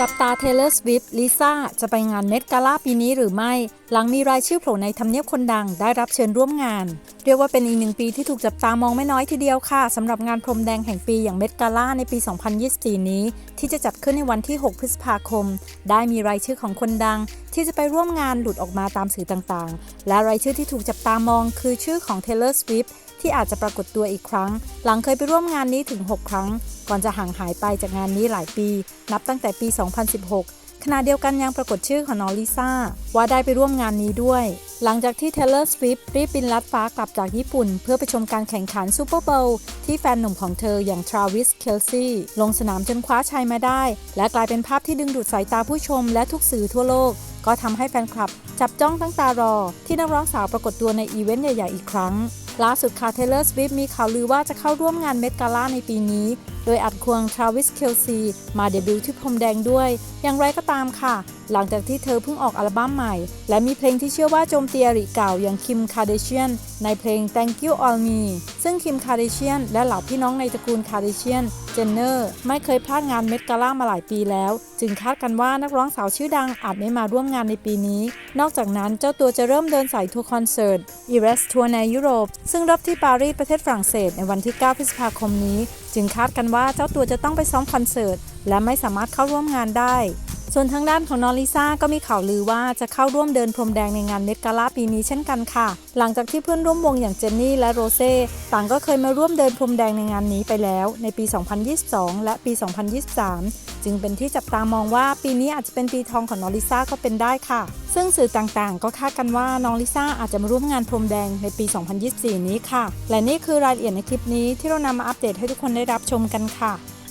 จับตา Taylor Swift ลิซ่าจะไปงานเม t กาล่าปีนี้หรือไม่ หลังมีรายชื่อโผล่ในทำเนียบคนดังได้รับเชิญร่วมงาน เรียกว่าเป็นอีกหนึ่งปีที่ถูกจับตามองไม่น้อยทีเดียวค่ะสำหรับงานพรมแดงแห่งปีอย่างเม t กาล่าในปี 2024 นี้ ที่จะจัดขึ้นในวันที่ 6 พฤษภาคม ได้มีรายชื่อของคนดัง ที่จะไปร่วมงานหลุดออกมาตามสื่อต่างๆ และรายชื่อที่ถูกจับตามอง คือชื่อของ Taylor Swift ที่อาจจะปรากฏตัวอีกครั้ง หลังเคยไปร่วมงานนี้ถึง 6 ครั้ง ก่อนจะห่างหายไปจากงานนี้หลายปี นับตั้งแต่ปี 2016 ขณะเดียวกันยังปรากฏชื่อของน้องลิซ่า ว่าได้ไปร่วมงานนี้ด้วย หลังจากที่ Taylor Swift รีบบินลัดฟ้ากลับจากญี่ปุ่น เพื่อไปชมการแข่งขันซูเปอร์โบว์ที่แฟนหนุ่มของเธออย่าง Travis Kelce ลงสนามจนคว้าชัยมาได้ และกลายเป็นภาพที่ดึงดูดสายตาผู้ชมและทุกสื่อทั่วโลก ก็ทำให้แฟนคลับจับจ้องตั้งตารอ ที่นักร้องสาวปรากฏตัวในอีเวนต์ใหญ่ ๆ อีกครั้ง ล่าสุดค่ะเทเลอร์สวิฟมีข่าวลือว่าจะเข้าร่วมงานเมดกาล่าในปีนี้ โดยอัดควงทราวิสเคลซีมาเดบิวต์ที่พรมแดงด้วย อย่างไรก็ตามค่ะหลังจากที่เธอเพิ่งออกอัลบั้มใหม่ และมีเพลงที่เชื่อว่าโจมตีอริเก่าอย่างคิมคาเดเชียนในเพลง Thank You All Me ซึ่งคิมคาเดเชียนและเหล่าพี่น้องในตระกูลคาเดเชียนเจนเนอร์ไม่เคยพลาดงานเม t กาล่ามาหลายปีแล้ว จึงคาดกันว่านักร้องสาวชื่อดังอาจไม่มาร่วมงานในปีนี้ นอกจากนั้นเจ้าตัวจะเริ่มเดินสายทัวร์คอนเสิร์ต e r e s ทัวร์ในยุโรป ซึ่งรับที่ปารีสประเทศฝรั่งเศสในวันที่ 9 พฤษภาคมนี้ จึงคาดกันว่าเจ้าตัวจะต้องไปซ้อมคอนเสิร์ตและไม่สามารถเข้าร่วมงานได้ ส่วนทางด้านของน้องลิซ่าก็มีข่าวลือว่าจะเข้าร่วมเดินพรมแดงในงานเมดกาล่าปีนี้เช่นกันค่ะ หลังจากที่เพื่อนร่วมวงอย่างเจนนี่และโรเซ่ต่างก็เคยมาร่วมเดินพรมแดงในงานนี้ไปแล้วในปี 2022 และปี 2023 จึงเป็นที่จับตามองว่าปีนี้อาจจะเป็นปีทองของน้องลิซ่าก็เป็นได้ค่ะ ซึ่งสื่อต่างๆ ก็คาดกันว่าน้องลิซ่าอาจจะมาร่วมงานพรมแดงในปี 2024 นี้ค่ะ และนี่คือรายละเอียดในคลิปนี้ที่เรานำมาอัปเดตให้ทุกคนได้รับชมกันค่ะ